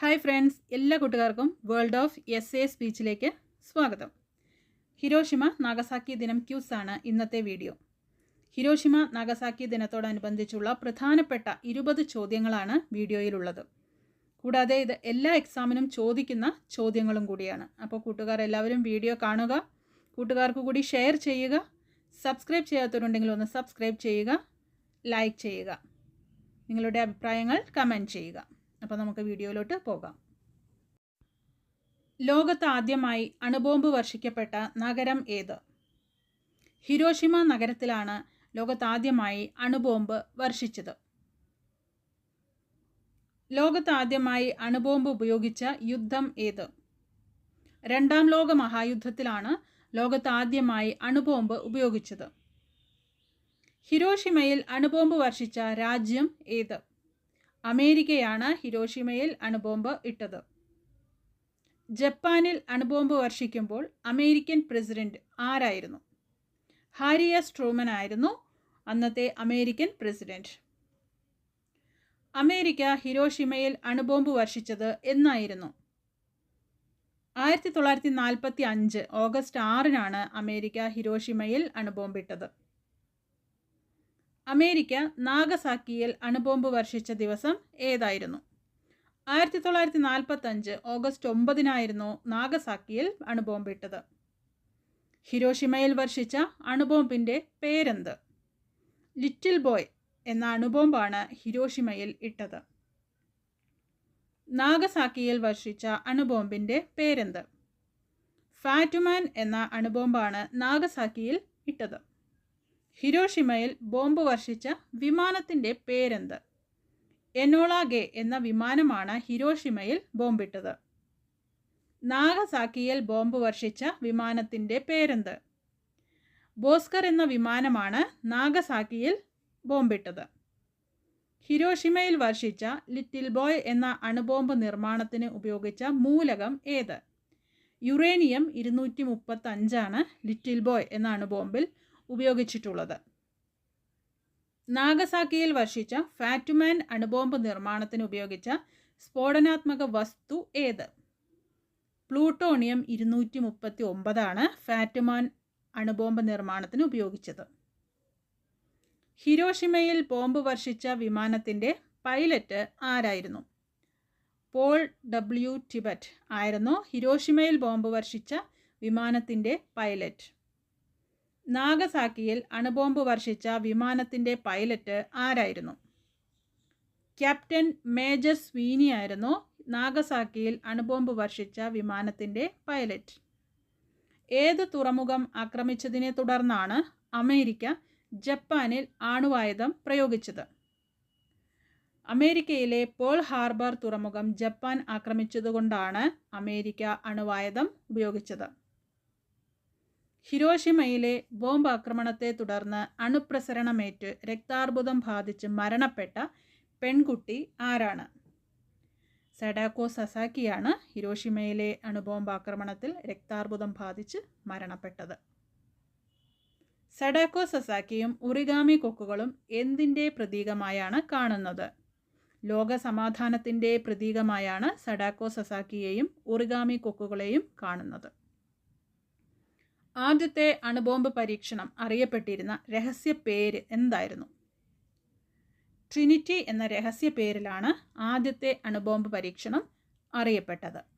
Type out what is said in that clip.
Hi friends എല്ലാ കൂട്ടുകാർക്കും world of S A സ്പീച്ചിലേക്ക് സ്വാഗതം. ഹിരോഷിമ നാഗസാക്കി ദിനം ക്യൂസ് ആണ് ഇന്നത്തെ വീഡിയോ ഹിരോഷിമ നാഗസാക്കി ദിനത്തോടനുബന്ധിച്ചുള്ള പ്രധാനപ്പെട്ട ഇരുപത് ചോദ്യങ്ങളാണ് വീഡിയോയിലുള്ളത്. കൂടാതെ ഇത് എല്ലാ എക്സാമിനും ചോദിക്കുന്ന ചോദ്യങ്ങളും കൂടിയാണ്. അപ്പോൾ കൂട്ടുകാർ എല്ലാവരും വീഡിയോ കാണുക കൂട്ടുകാർക്ക് കൂടി ഷെയർ ചെയ്യുക സബ്സ്ക്രൈബ് ചെയ്യാത്തവരുണ്ടെങ്കിൽ ഒന്ന് സബ്സ്ക്രൈബ് ചെയ്യുക ലൈക്ക് ചെയ്യുക. നിങ്ങളുടെ അഭിപ്രായങ്ങൾ കമന്റ് ചെയ്യുക. അപ്പോൾ നമുക്ക് വീഡിയോയിലോട്ട് പോകാം. ലോകത്ത് ആദ്യമായി അണുബോംബ് വർഷിക്കപ്പെട്ട നഗരം ഏത്? ഹിരോഷിമ നഗരത്തിലാണ് ലോകത്താദ്യമായി അണുബോംബ് വർഷിച്ചത്. ലോകത്താദ്യമായി അണുബോംബ് ഉപയോഗിച്ച യുദ്ധം ഏത്? രണ്ടാം ലോക മഹായുദ്ധത്തിലാണ് ലോകത്താദ്യമായി അണുബോംബ് ഉപയോഗിച്ചത്. ഹിരോഷിമയിൽ അണുബോംബ് വർഷിച്ച രാജ്യം ഏത്? അമേരിക്കയാണ് ഹിരോഷിമയിൽ അണുബോംബ് ഇട്ടത്. ജപ്പാനിൽ അണുബോംബ് വർഷിക്കുമ്പോൾ അമേരിക്കൻ പ്രസിഡന്റ് ആരായിരുന്നു? ഹാരി എസ് ട്രൂമൻ ആയിരുന്നു അന്നത്തെ അമേരിക്കൻ പ്രസിഡന്റ്. അമേരിക്ക ഹിരോഷിമയിൽ അണുബോംബ് വർഷിച്ചത് എന്നായിരുന്നു. ആയിരത്തി തൊള്ളായിരത്തി നാൽപ്പത്തി അഞ്ച് ഓഗസ്റ്റ് ആറിനാണ് അമേരിക്ക ഹിരോഷിമയിൽ അണുബോംബിട്ടത് അമേരിക്ക നാഗസാക്കിയിൽ അണുബോംബ് വർഷിച്ച ദിവസം ഏതായിരുന്നു? ആയിരത്തി തൊള്ളായിരത്തി നാൽപ്പത്തഞ്ച് ഓഗസ്റ്റ് ഒമ്പതിനായിരുന്നു നാഗസാക്കിയിൽ അണുബോംബിട്ടത് ഹിരോഷിമയിൽ വർഷിച്ച അണുബോംബിന്റെ പേരെന്ത്? ലിറ്റിൽ ബോയ് എന്ന അണുബോംബാണ് ഹിരോഷിമയിൽ ഇട്ടത്. നാഗസാക്കിയിൽ വർഷിച്ച അണുബോംബിന്റെ പേരെന്ത്? ഫാറ്റുമാൻ എന്ന അണുബോംബാണ് നാഗസാക്കിയിൽ ഇട്ടത്. ഹിരോഷിമയിൽ ബോംബ് വർഷിച്ച വിമാനത്തിന്റെ പേരെന്ത്? എനോളാഗെ എന്ന വിമാനമാണ് ഹിരോഷിമയിൽ ബോംബിട്ടത്. നാഗസാക്കിയിൽ ബോംബ് വർഷിച്ച വിമാനത്തിന്റെ പേരെന്ത്? ബോസ്കർ എന്ന വിമാനമാണ് നാഗസാക്കിയിൽ ബോംബിട്ടത്. ഹിരോഷിമയിൽ വർഷിച്ച ലിറ്റിൽ ബോയ് എന്ന അണുബോംബ് നിർമ്മാണത്തിന് ഉപയോഗിച്ച മൂലകം ഏത്? യുറേനിയം ഇരുന്നൂറ്റി മുപ്പത്തഞ്ചാണ് ലിറ്റിൽ ബോയ് എന്ന അണുബോംബിൽ ഉപയോഗിച്ചിട്ടുള്ളത്. നാഗസാക്കിയിൽ വർഷിച്ച ഫാറ്റുമാൻ അണുബോംബ് നിർമ്മാണത്തിന് ഉപയോഗിച്ച സ്ഫോടനാത്മക വസ്തു ഏത്? പ്ലൂട്ടോണിയം ഇരുന്നൂറ്റി മുപ്പത്തി ഒമ്പതാണ് ഫാറ്റുമാൻ അണുബോംബ് നിർമ്മാണത്തിന് ഉപയോഗിച്ചത്. ഹിരോഷിമയിൽ ബോംബ് വർഷിച്ച വിമാനത്തിന്റെ പൈലറ്റ് ആരായിരുന്നു? പോൾ ഡബ്ല്യു ടിബറ്റ് ആയിരുന്നു ഹിരോഷിമയിൽ ബോംബ് വർഷിച്ച വിമാനത്തിന്റെ പൈലറ്റ്. നാഗസാക്കിയിൽ അണുബോംബ് വർഷിച്ച വിമാനത്തിന്റെ പൈലറ്റ് ആരായിരുന്നു? ക്യാപ്റ്റൻ മേജർ സ്വീനി ആയിരുന്നു നാഗസാക്കിയിൽ അണുബോംബ് വർഷിച്ച വിമാനത്തിന്റെ പൈലറ്റ്. ഏത് തുറമുഖം ആക്രമിച്ചതിനെ തുടർന്നാണ് അമേരിക്ക ജപ്പാനിൽ ആണുവായുധം പ്രയോഗിച്ചത്? അമേരിക്കയിലെ പോൾ ഹാർബർ തുറമുഖം ജപ്പാൻ ആക്രമിച്ചതുകൊണ്ടാണ് അമേരിക്ക അണുവായുധം ഉപയോഗിച്ചത്. ഹിരോഷിമയിലെ ബോംബ് ആക്രമണത്തെ തുടർന്ന് അണുപ്രസരണമേറ്റ് രക്താർബുദം ബാധിച്ച് മരണപ്പെട്ട പെൺകുട്ടി ആരാണ്? സഡാക്കോ സസാക്കിയാണ് ഹിരോഷിമയിലെ അണുബോംബ് ആക്രമണത്തിൽ രക്താർബുദം ബാധിച്ച് മരണപ്പെട്ടത്. സഡാക്കോ സസാക്കിയും ഉറിഗാമി കൊക്കുകളും എന്തിന്റെ പ്രതീകമായാണ് കാണുന്നത്? ലോക സമാധാനത്തിന്റെ പ്രതീകമായാണ് സഡാക്കോ സസാക്കിയെയും ഉറിഗാമി കൊക്കുകളെയും കാണുന്നത്. ആദ്യത്തെ അണുബോംബ് പരീക്ഷണം അറിയപ്പെട്ടിരുന്ന രഹസ്യ പേര് എന്തായിരുന്നു? ട്രിനിറ്റി എന്ന രഹസ്യ പേരിലാണ് ആദ്യത്തെ അണുബോംബ് പരീക്ഷണം അറിയപ്പെട്ടത്.